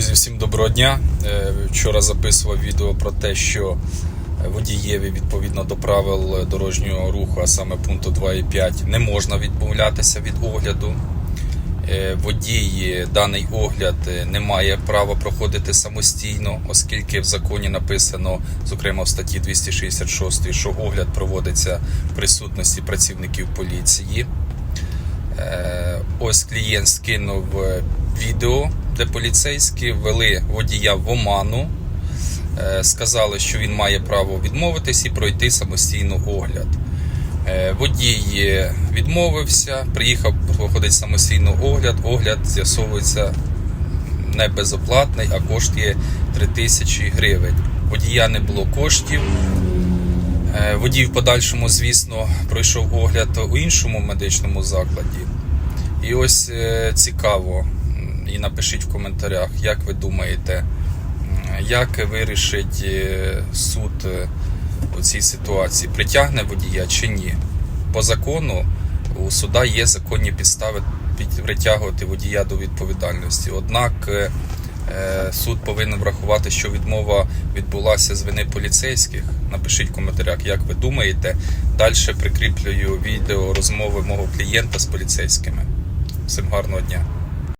Друзі, всім доброго дня. Е, Вчора записував відео про те, що водієві відповідно до правил дорожнього руху, а саме пункту 2.5, не можна відмовлятися від огляду. Е, Водій даний огляд е, не має права проходити самостійно, оскільки в законі написано, зокрема в статті 266, що огляд проводиться в присутності працівників поліції. Ось клієнт скинув відео, де поліцейські ввели водія в оману. Е, Сказали, що він має право відмовитись і пройти самостійно огляд. Е, Водій відмовився, приїхав проходить самостійно огляд. Огляд з'ясовується не безоплатний, а коштує 3000 гривень. Водія не було коштів. Е, Водій в подальшому, звісно, пройшов огляд у іншому медичному закладі. І ось цікаво, і напишіть в коментарях, як ви думаєте, як вирішить е, суд е, у цій ситуації, притягне водія чи ні. По закону у суда є законні підстави під- притягувати водія до відповідальності. Однак е, суд повинен врахувати, що відмова відбулася з вини поліцейських. Напишіть в коментарях, як ви думаєте. Далі прикріплюю відео розмови мого клієнта з поліцейськими. Всім гарного дня.